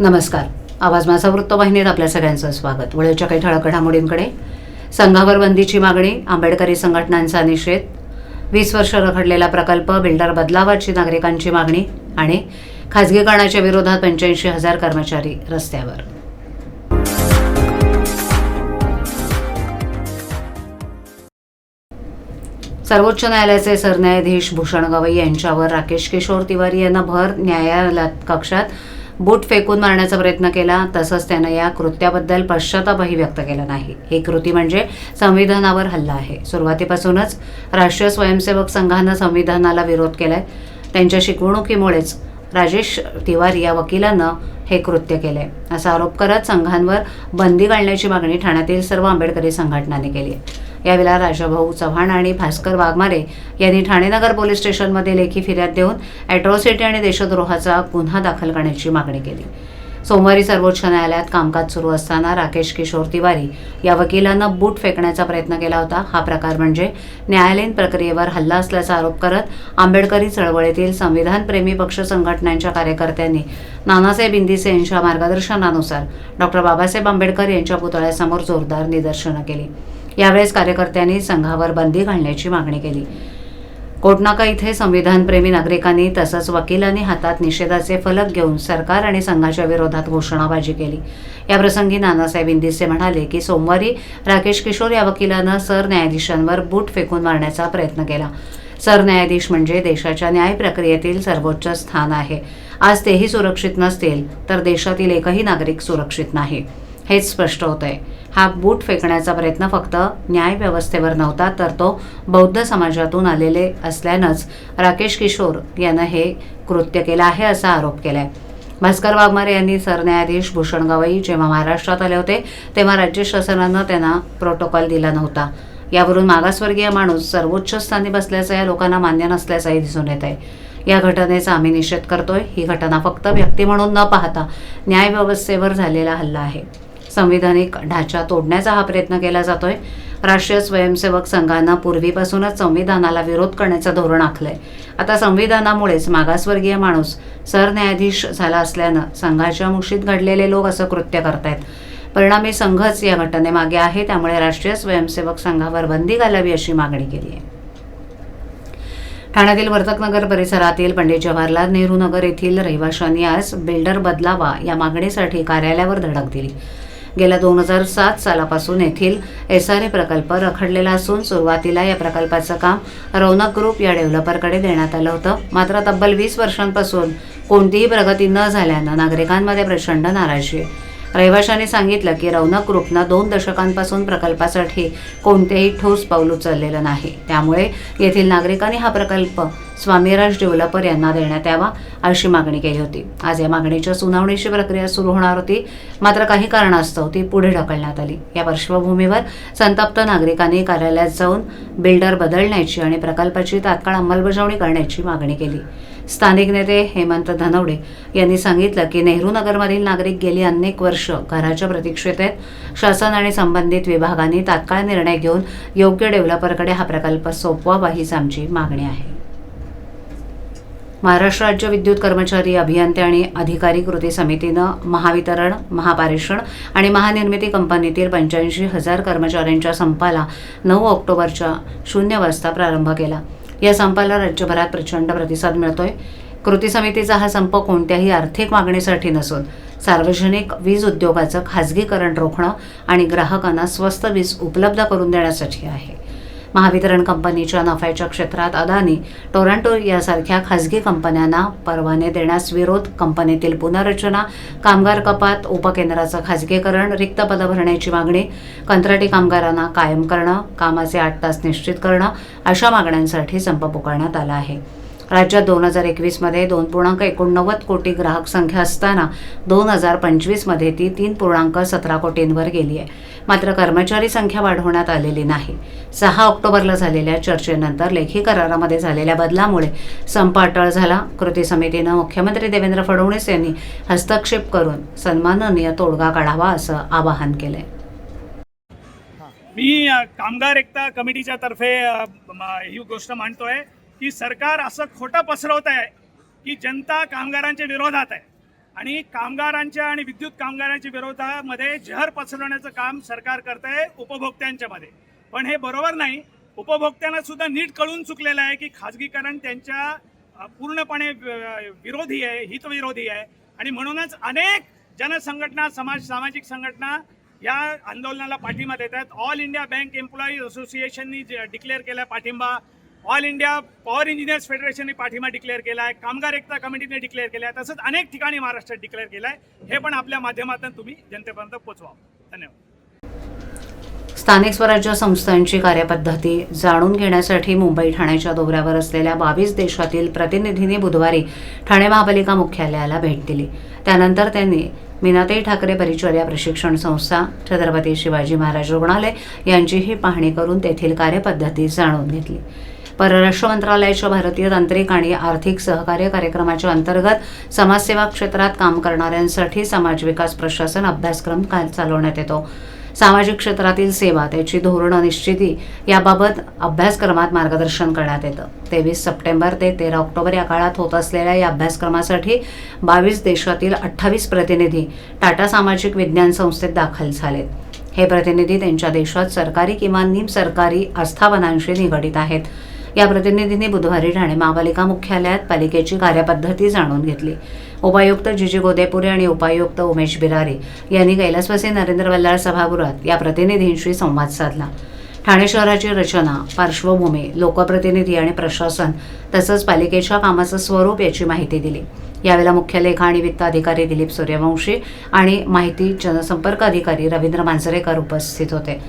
नमस्कार. आवाज माझा वृत्तवाहिनीत आपल्या सगळ्यांचं स्वागत. वेळेच्या काही ठळक घडामोडींकडे. संघावर बंदीची मागणी आंबेडकरी संघटनांचा निषेध. वीस वर्ष रखडलेला प्रकल्प बिल्डर बदलावाची नागरिकांची मागणी आणि खाजगीकरणाच्या विरोधात पंच्याऐंशी हजार कर्मचारी रस्त्यावर. सर्वोच्च न्यायालयाचे सरन्यायाधीश भूषण गवई यांच्यावर राकेश किशोर तिवारी यांना भर न्यायालयात कक्षात बूट फेकून मारण्याचा प्रयत्न केला तसंच त्यानं या कृत्याबद्दल पश्चातापही व्यक्त केला नाही. ही कृती म्हणजे संविधानावर हल्ला आहे. सुरुवातीपासूनच राष्ट्रीय स्वयंसेवक संघानं संविधानाला विरोध केलाय. त्यांच्या शिकवणुकीमुळेच राजेश तिवारी या वकिलानं हे कृत्य केले असा आरोप करत संघांवर बंदी घालण्याची मागणी ठाण्यातील सर्व आंबेडकरी संघटनांनी केली आहे. यावेळेला राजाभाऊ चव्हाण आणि भास्कर वाघमारे यांनी ठाणेनगर पोलीस स्टेशनमध्ये लेखी फिर्याद देऊन अॅट्रॉसिटी आणि देशद्रोहाचा गुन्हा दाखल करण्याची मागणी केली. सोमवारी सर्वोच्च न्यायालयात कामकाज सुरू असताना राकेश किशोर तिवारी या वकिलानं बूट फेकण्याचा प्रयत्न केला होता. हा प्रकार म्हणजे न्यायालयीन प्रक्रियेवर हल्ला असल्याचा आरोप करत आंबेडकरी चळवळीतील संविधानप्रेमी पक्ष संघटनांच्या कार्यकर्त्यांनी नानासाहेब इंदिसे यांच्या मार्गदर्शनानुसार डॉक्टर बाबासाहेब आंबेडकर यांच्या पुतळ्यासमोर जोरदार निदर्शनं केली. यावेळेस कार्यकर्त्यांनी संघावर बंदी घालण्याची मागणी केली. कोटनाका इथे संविधानप्रेमी नागरिकांनी तसंच वकिलांनी हातात निषेधाचे फलक घेऊन सरकार आणि संघाच्या विरोधात घोषणाबाजी केली. याप्रसंगी नानासाहेब इंदिसे म्हणाले की सोमवारी राकेश किशोर या वकिलानं सरन्यायाधीशांवर बूट फेकून मारण्याचा प्रयत्न केला. सरन्यायाधीश म्हणजे देशाच्या न्याय प्रक्रियेतील सर्वोच्च स्थान आहे. आज तेही सुरक्षित नसतील तर देशातील एकही नागरिक सुरक्षित नाही. हेच स्पष्ट होत आहे हा बूट फेकण्याचा प्रयत्न फक्त न्यायव्यवस्थेवर नव्हता तर तो बौद्ध समाजातून आलेले असल्यानंच राकेश किशोर यानं हे कृत्य केलं आहे असा आरोप केलाय. भास्कर वाघमारे यांनी सरन्यायाधीश भूषण गवई जेव्हा महाराष्ट्रात आले होते तेव्हा राज्य शासनानं त्यांना प्रोटोकॉल दिला नव्हता. यावरून मागासवर्गीय माणूस सर्वोच्च स्थानी बसल्याचं या लोकांना मान्य नसल्याचंही दिसून येत आहे या घटनेचा आम्ही निषेध करतोय. ही घटना फक्त व्यक्ती म्हणून न पाहता न्यायव्यवस्थेवर झालेला हल्ला आहे. संविधानिक ढाचा तोडण्याचा हा प्रयत्न केला जातोय. राष्ट्रीय स्वयंसेवक संघानं पूर्वीपासूनच संविधानाला विरोध करण्याचं धोरण आखलंय. आता संविधानामुळेच मागासवर्गीय माणूस सरन्यायाधीश झाला असल्यानं संघाच्या मुशीत घडलेले लोक असं कृत्य करतायत. परिणामी संघच या घटनेमागे आहे त्यामुळे राष्ट्रीय स्वयंसेवक संघावर बंदी घालावी अशी मागणी केली आहे. ठाण्यातील वर्तकनगर परिसरातील पंडित जवाहरलाल नेहरू नगर येथील रहिवाशांनी आज बिल्डर बदलावा या मागणीसाठी कार्यालयावर धडक दिली. गेल्या दोन हजार सात सालापासून येथील एस आर ए प्रकल्प रखडलेला असून सुरुवातीला या प्रकल्पाचं काम रौनक ग्रुप या डेव्हलपरकडे देण्यात आलं होतं. मात्र तब्बल वीस वर्षांपासून कोणतीही प्रगती न झाल्यानं नागरिकांमध्ये प्रचंड नाराजी आहे. रहिवाशांनी सांगितलं की रौनक ग्रुपनं दोन दशकांपासून प्रकल्पासाठी कोणतेही ठोस पाऊल उचललेलं नाही. त्यामुळे येथील नागरिकांनी हा प्रकल्प स्वामीराज डेव्हलपर यांना देण्यात यावा अशी मागणी केली होती. आज या मागणीच्या सुनावणीची प्रक्रिया सुरू होणार होती. मात्र काही कारणास्तव ती पुढे ढकलण्यात आली. या पार्श्वभूमीवर संतप्त नागरिकांनी कार्यालयात जाऊन बिल्डर बदलण्याची आणि प्रकल्पाची तात्काळ अंमलबजावणी करण्याची मागणी केली. स्थानिक नेते हेमंत धनवडे यांनी सांगितलं की नेहरू नगरमधील नागरिक गेली अनेक वर्ष घराच्या प्रतीक्षेत आहेत शासन आणि संबंधित विभागांनी तात्काळ निर्णय घेऊन योग्य डेव्हलपरकडे हा प्रकल्प सोपवावा हीच आमची मागणी आहे. महाराष्ट्र राज्य विद्युत कर्मचारी अभियंते आणि अधिकारी कृती समितीनं महावितरण महापारेषण आणि महानिर्मिती कंपनीतील पंच्याऐंशी हजार कर्मचाऱ्यांच्या संपाला नऊ ऑक्टोबरच्या शून्य वाजता प्रारंभ केला. या संपाला राज्यभरात प्रचंड प्रतिसाद मिळतोय. कृती समितीचा हा संप कोणत्याही आर्थिक मागणीसाठी नसून सार्वजनिक वीज उद्योगाचं खाजगीकरण रोखणं आणि ग्राहकांना स्वस्त वीज उपलब्ध करून देण्यासाठी आहे. महावितरण कंपनीच्या नफ्याच्या क्षेत्रात अदानी टोरंटो यासारख्या खाजगी कंपन्यांना परवाने देण्यास विरोध कंपनीतील पुनर्रचना कामगार कपात उपकेंद्राचं खाजगीकरण रिक्त पदं भरण्याची मागणी कंत्राटी कामगारांना कायम करणं कामाचे आठ तास निश्चित करणं अशा मागण्यांसाठी संप पुकारण्यात आला आहे. राज्यात दोन हजार एकवीसमध्ये दोन पूर्णांक एकोणनव्वद कोटी ग्राहक संख्या असताना दोन हजार पंचवीसमध्ये ती तीन पूर्णांक सतरा कोटींवर गेली आहे. मात्र कर्मचारी संख्या वाढवण्यात आलेली नाही. सहा ऑक्टोबरला झालेल्या चर्चेनंतर लेखी करारामध्ये झालेल्या बदलामुळे संप अटळ झाला. कृती समितीनं मुख्यमंत्री देवेंद्र फडणवीस यांनी हस्तक्षेप करून सन्माननीय तोडगा काढावा असं आवाहन केलंय. मी कामगार एकता कमिटीच्या तर्फे ही गोष्ट मांडतोय. की सरकार असं खोटं पसरवत आहे की जनता कामगारांच्या विरोधात आहे. आणि कामगारांच्या आणि विद्युत कामगारांच्या विरोधामध्ये जहर पसरवण्याचं काम सरकार करत आहे उपभोक्त्यांच्यामध्ये पण हे बरोबर नाही. उपभोक्त्यांना सुद्धा नीट कळून चुकलेलं आहे की खाजगीकरण त्यांच्या पूर्णपणे विरोधी आहे हितविरोधी आहे. आणि म्हणूनच अनेक जनसंघटना समाज सामाजिक संघटना या आंदोलनाला पाठिंबा देत आहेत. ऑल इंडिया बँक एम्प्लॉईज असोसिएशननी डिक्लेअर केला पाठिंबा. ऑल इंडिया पॉवर इंजिनियर्स फेडरेशनने पाठिंबा डिक्लेअर केला आहे कामगार एकता कमिटीने डिक्लेअर केला आहे तसंच अनेक ठिकाणी महाराष्ट्रात डिक्लेअर केला आहे हे पण आपल्या माध्यमातून तुम्ही जनतेपर्यंत पोचवा. धन्यवाद. स्थानिक स्वराज्य संस्थांची कार्यपद्धती जाणून घेण्यासाठी मुंबई ठाण्याच्या दौऱ्यावर असलेल्या बावीस देशातील प्रतिनिधींनी बुधवारी ठाणे महापालिका मुख्यालयाला भेट दिली. त्यानंतर त्यांनी मीनाताई ठाकरे परिचर्या प्रशिक्षण संस्था छत्रपती शिवाजी महाराज रुग्णालय यांचीही पाहणी करून तेथील कार्यपद्धती जाणून घेतली. परराष्ट्र मंत्रालयाच्या भारतीय तांत्रिक आणि आर्थिक सहकार्य कार्यक्रमाच्या अंतर्गत समाजसेवा क्षेत्रात काम करणाऱ्यांसाठी समाज विकास प्रशासन अभ्यासक्रम काल चालवण्यात येतो. सामाजिक क्षेत्रातील सेवा त्याची धोरणं निश्चिती याबाबत अभ्यासक्रमात मार्गदर्शन करण्यात येतं. तेवीस सप्टेंबर ते तेरा ऑक्टोबर या काळात होत असलेल्या या अभ्यासक्रमासाठी बावीस देशातील अठ्ठावीस प्रतिनिधी टाटा सामाजिक विज्ञान संस्थेत दाखल झालेत. हे प्रतिनिधी त्यांच्या देशात सरकारी किंवा निमसरकारी आस्थापनांशी निगडित आहेत. या प्रतिनिधींनी बुधवारी ठाणे महापालिका मुख्यालयात पालिकेची कार्यपद्धती जाणून घेतली. उपायुक्त जिजी गोदेपुरे आणि उपायुक्त उमेश बिरारे यांनी कैलासवासी नरेंद्र वल्लाळ सभागृहात या प्रतिनिधींशी संवाद साधला. ठाणे शहराची रचना पार्श्वभूमी लोकप्रतिनिधी आणि प्रशासन तसंच पालिकेच्या कामाचं स्वरूप याची माहिती दिली. यावेळेला मुख्य लेखा आणि वित्त अधिकारी दिलीप सूर्यवंशी आणि माहिती जनसंपर्क अधिकारी रवींद्र मांजरेकर उपस्थित होते.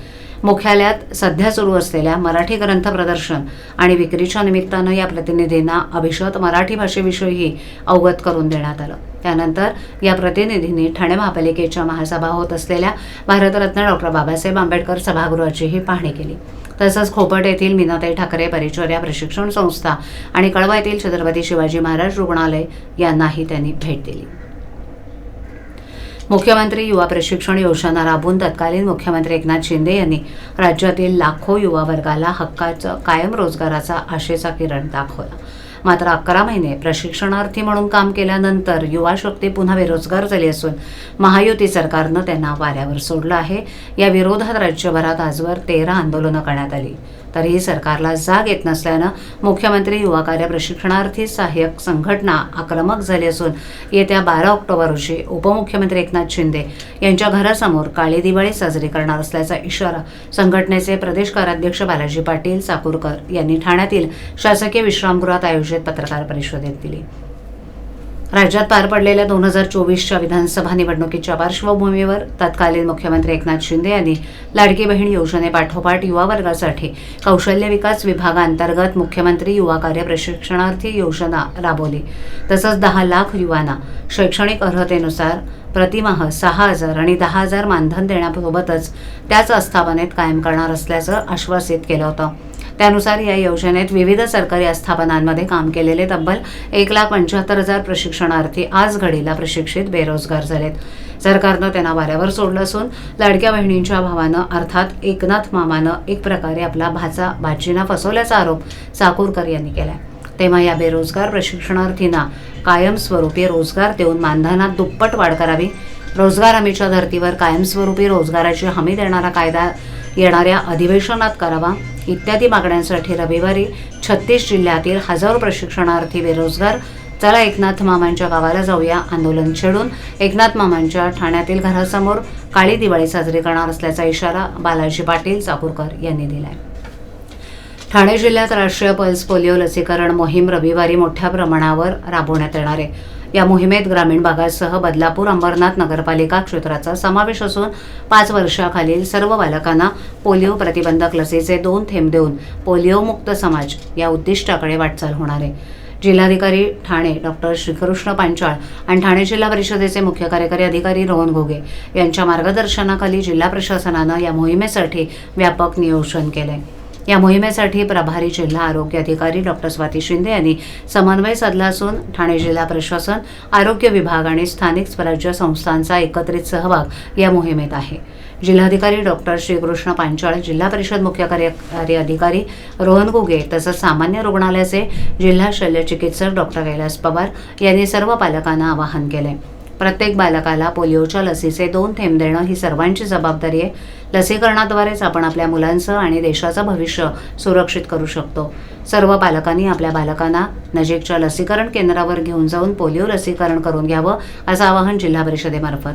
मुख्यालयात सध्या सुरू असलेल्या मराठी ग्रंथ प्रदर्शन आणि विक्रीच्या निमित्तानं या प्रतिनिधींना अभिषत मराठी भाषेविषयीही अवगत करून देण्यात आलं. त्यानंतर या प्रतिनिधींनी ठाणे महापालिकेच्या महासभा होत असलेल्या भारतरत्न डॉक्टर बाबासाहेब आंबेडकर सभागृहाचीही पाहणी केली. तसंच खोपट येथील मीनाताई ठाकरे परिचर्या प्रशिक्षण संस्था आणि कळवा येथील छत्रपती शिवाजी महाराज रुग्णालय यांनाही त्यांनी भेट दिली. मुख्यमंत्री युवा प्रशिक्षण योजना राबवून तत्कालीन मुख्यमंत्री एकनाथ शिंदे यांनी राज्यातील लाखो युवा वर्गाला हक्काचं कायम रोजगाराचा आशेचा किरण दाखवला. मात्र अकरा महिने प्रशिक्षणार्थी म्हणून काम केल्यानंतर युवा शक्ती पुन्हा बेरोजगार झाली असून महायुती सरकारनं त्यांना वाऱ्यावर सोडलं आहे. या विरोधात राज्यभरात आजवर तेरा आंदोलनं करण्यात आली. तरीही सरकारला जाग येत नसल्यानं मुख्यमंत्री युवा कार्य प्रशिक्षणार्थी सहाय्यक संघटना आक्रमक झाली असून येत्या बारा ऑक्टोबर रोजी उपमुख्यमंत्री एकनाथ शिंदे यांच्या घरासमोर काळी दिवाळी साजरी करणार असल्याचा इशारा संघटनेचे प्रदेश कार्याध्यक्ष बालाजी पाटील चाकूरकर यांनी ठाण्यातील शासकीय विश्रामगृहात आयोजित पत्रकार परिषदेत दिली. राज्यात पार पडलेल्या दोन हजार चोवीसच्या विधानसभा निवडणुकीच्या पार्श्वभूमीवर तत्कालीन मुख्यमंत्री एकनाथ शिंदे यांनी लाडकी बहीण योजनेपाठोपाठ युवा वर्गासाठी कौशल्य विकास विभागांतर्गत मुख्यमंत्री युवा कार्य प्रशिक्षणार्थी योजना राबवली. तसंच दहा लाख युवांना शैक्षणिक अर्हतेनुसार प्रतिमाह सहा हजार आणि दहा हजार मानधन देण्यासोबतच त्याच आस्थापनेत कायम करणार असल्याचं आश्वासित केलं होतं. त्यानुसार या योजनेत विविध सरकारी आस्थापनांमध्ये काम केलेले तब्बल एक लाख पंच्याहत्तर हजार प्रशिक्षणार्थी आज घडीला प्रशिक्षित बेरोजगार झालेत. सरकारनं त्यांना वाऱ्यावर सोडलं असून लाडक्या बहिणींच्या भावानं अर्थात एकनाथ मामानं एक प्रकारे आपला भाचा भाजीना फसवल्याचा आरोप चाकूरकर यांनी केलाय. तेव्हा या बेरोजगार प्रशिक्षणार्थींना कायमस्वरूपी रोजगार देऊन मानधनात दुप्पट वाढ करावी रोजगार हमीच्या धर्तीवर कायमस्वरूपी रोजगाराची हमी देणारा कायदा येणाऱ्या अधिवेशनात करावा. इत्यादी मागण्यांसाठी रविवारी छत्तीस जिल्ह्यातील हजारो प्रशिक्षणार्थी बेरोजगार. चला एकनाथ मामांच्या गावाला जाऊया आंदोलन छेडून. एकनाथ मामांच्या ठाण्यातील घरासमोर काळी दिवाळी साजरी करणार असल्याचा इशारा बालाजी पाटील चाकूरकर यांनी दिलाय. ठाणे जिल्ह्यात राष्ट्रीय पल्स पोलिओ लसीकरण मोहीम रविवारी मोठ्या प्रमाणावर राबवण्यात येणार आहे. या मोहिमेत ग्रामीण भागासह बदलापूर अंबरनाथ नगरपालिका क्षेत्राचा समावेश असून पाच वर्षाखालील सर्व बालकांना पोलिओ प्रतिबंधक लसीचे दोन थेंब देऊन पोलिओमुक्त समाज या उद्दिष्टाकडे वाटचाल होणार आहे. जिल्हाधिकारी ठाणे डॉक्टर श्रीकृष्ण पांचाळ आणि ठाणे जिल्हा परिषदेचे मुख्य कार्यकारी अधिकारी रोहन घोगे यांच्या मार्गदर्शनाखाली जिल्हा प्रशासनानं या मोहिमेसाठी व्यापक नियोजन केलं आहे या मोहिमेसाठी प्रभारी जिल्हा आरोग्य अधिकारी डॉक्टर स्वाती शिंदे यांनी समन्वय साधला असून ठाणे जिल्हा प्रशासन आरोग्य विभाग आणि स्थानिक स्वराज्य संस्थांचा एकत्रित सहभाग या मोहिमेत आहे. जिल्हाधिकारी डॉक्टर श्रीकृष्ण पांचाळ जिल्हा परिषद मुख्य कार्यकारी अधिकारी रोहन गुगे तसंच सामान्य रुग्णालयाचे जिल्हा शल्यचिकित्सक डॉक्टर कैलास पवार यांनी सर्व पालकांना आवाहन केले. प्रत्येक बालकाला पोलिओच्या लसीचे दोन थेंब देणं ही सर्वांची जबाबदारी आहे. लसीकरणाद्वारेच आपण आपल्या मुलांचं आणि देशाचं भविष्य सुरक्षित करू शकतो. सर्व पालकांनी आपल्या बालकांना नजीकच्या लसीकरण केंद्रावर घेऊन जाऊन पोलिओ लसीकरण करून घ्यावं असं आवाहन जिल्हा परिषदेमार्फत.